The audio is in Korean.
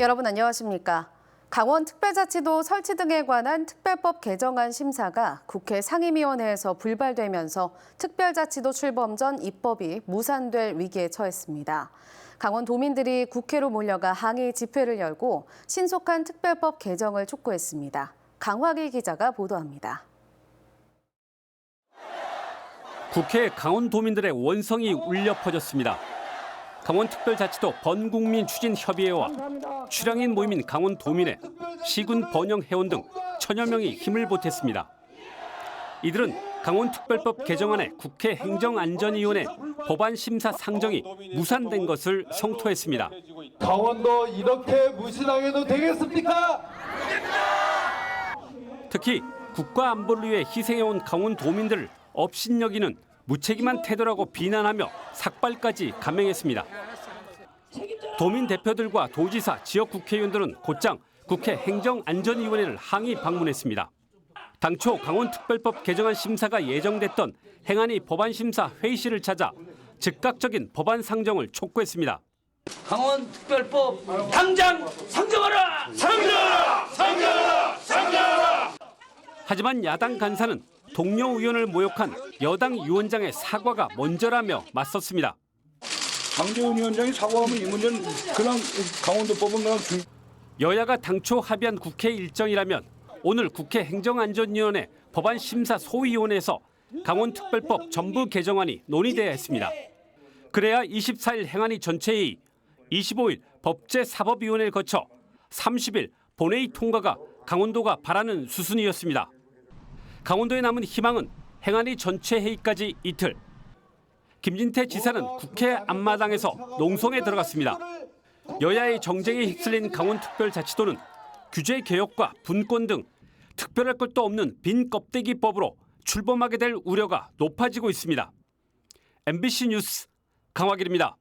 여러분 안녕하십니까? 강원특별자치도 설치 등에 관한 특별법 개정안 심사가 국회 상임위원회에서 불발되면서 특별자치도 출범 전 입법이 무산될 위기에 처했습니다. 강원 도민들이 국회로 몰려가 항의 집회를 열고 신속한 특별법 개정을 촉구했습니다. 강화기 기자가 보도합니다. 국회 강원 도민들의 원성이 울려 퍼졌습니다. 강원특별자치도 번국민 추진 협의회와 출향인 모임인 강원 도민회, 시군 번영 회원 등 천여 명이 힘을 보탰습니다. 이들은 강원특별법 개정안의 국회 행정안전위원회 법안 심사 상정이 무산된 것을 성토했습니다. 강원도 이렇게 무신하게도 되겠습니까? 특히 국가 안보를 위해 희생해온 강원 도민들을 업신여기는 무책임한 태도라고 비난하며 삭발까지 감행했습니다. 도민 대표들과 도지사, 지역 국회의원들은 곧장 국회 행정안전위원회를 항의 방문했습니다. 당초 강원특별법 개정안 심사가 예정됐던 행안위 법안심사 회의실을 찾아 즉각적인 법안 상정을 촉구했습니다. 강원특별법 당장 상정하라! 하지만 야당 간사는 동료 의원을 모욕한 여당 위원장의 사과가 먼저라며 맞섰습니다. 강재훈 위원장이 사과하면 이 문제는 그냥 강원도법은 그냥 중... 여야가 당초 합의한 국회 일정이라면 오늘 국회 행정안전위원회 법안 심사 소위원회에서 강원특별법 전부 개정안이 논의돼야 했습니다. 그래야 24일 행안위 전체회의, 25일 법제사법위원회를 거쳐 30일 본회의 통과가 강원도가 바라는 수순이었습니다. 강원도에 남은 희망은 행안위 전체 회의까지 이틀. 김진태 지사는 국회 앞마당에서 농성에 들어갔습니다. 여야의 정쟁에 휩쓸린 강원특별자치도는 규제 개혁과 분권 등 특별할 것도 없는 빈 껍데기 법으로 출범하게 될 우려가 높아지고 있습니다. MBC 뉴스 강화길입니다.